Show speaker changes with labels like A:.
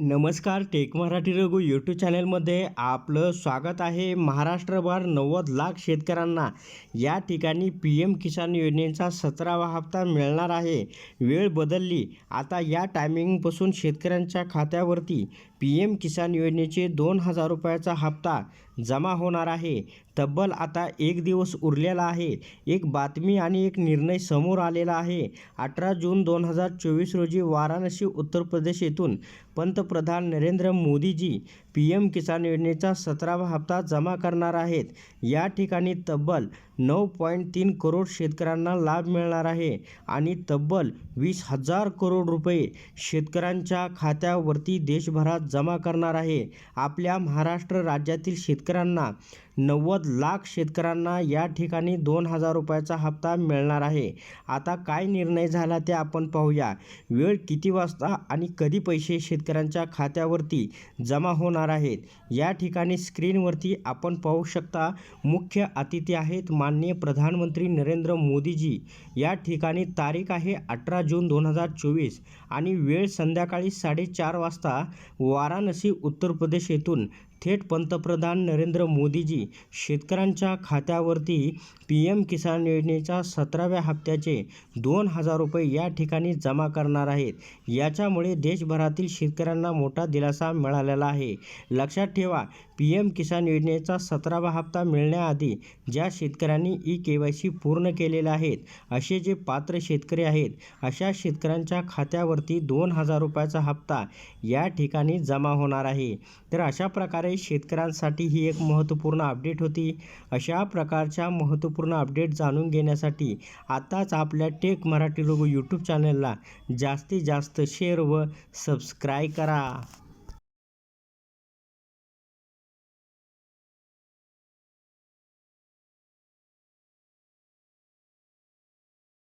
A: नमस्कार take Marathi Raghu YouTube चॅनलमध्ये आपलं स्वागत आहे. महाराष्ट्रभर नव्वद लाख शेतकऱ्यांना या ठिकाणी पी एम किसान योजनेचा सतरावा हप्ता मिळणार आहे. वेळ बदलली. आता या टायमिंगपासून शेतकऱ्यांच्या खात्यावरती पी एम किसान योजनेचे दोन हजार रुपयाचा हप्ता जमा होणार आहे. तब्बल आता एक दिवस उरलेला आहे. एक बातमी आणि एक निर्णय समोर आलेला आहे. अठरा जून दोन हजार चोवीस रोजी वाराणसी उत्तर प्रदेश येथून पंतप्रधान नरेंद्र मोदीजी पी एम किसान योजनेचा सतरावा हप्ता जमा करणार आहेत. या ठिकाणी तब्बल नऊ पॉईंट तीन करोड शेतकऱ्यांना लाभ मिळणार आहे आणि तब्बल वीस हजार करोड रुपये शेतकऱ्यांच्या खात्यावरती देशभरात जमा करणार आहे. आपल्या महाराष्ट्र राज्यातील शेतकऱ्यांना नव्वद लाख शेतकऱ्यांना या ठिकाणी दोन हजार रुपयाचा हप्ता मिळणार आहे. आता काय निर्णय झाला ते आपण पाहूया. वेळ किती वाजता आणि कधी पैसे शेतकऱ्यांच्या खात्यावरती जमा होणार आहेत? या ठिकाणी स्क्रीनवरती आपण पाहू शकता मुख्य अतिथी आहेत माननीय प्रधानमंत्री नरेंद्र मोदीजी या ठिकाणी तारीख आहे अठरा जून दोन हजार चोवीस आणि वेळ संध्याकाळी साडेचार वाजता वाराणसी उत्तर प्रदेश येथून थेट पंतप्रधान नरेंद्र मोदीजी शेतकऱ्यांच्या खात्यावरती पी एम किसान योजनेच्या सतराव्या हप्त्याचे दोन हजार रुपये या ठिकाणी जमा करणार आहेत. याच्यामुळे देशभरातील शेतकऱ्यांना मोठा दिलासा मिळालेला आहे. लक्षात ठेवा पी एम किसान योजनेचा सतरावा हप्ता मिळण्याआधी ज्या शेतकऱ्यांनी ई के वाय सी पूर्ण केलेले आहेत असे जे पात्र शेतकरी आहेत अशा शेतकऱ्यांच्या खात्यावरती दोन हजार रुपयाचा हप्ता या ठिकाणी जमा होणार आहे. तर अशा प्रकारे शेतकऱ्यांसाठी ही एक महत्त्वपूर्ण अपडेट होती. अशा प्रकारच्या महत्त्वपूर्ण अपडेट जाणून घेण्यासाठी आत्ताच आपल्या टेक मराठी लोगो यूट्यूब चॅनलला जास्तीत जास्त शेअर व सबस्क्राईब करा.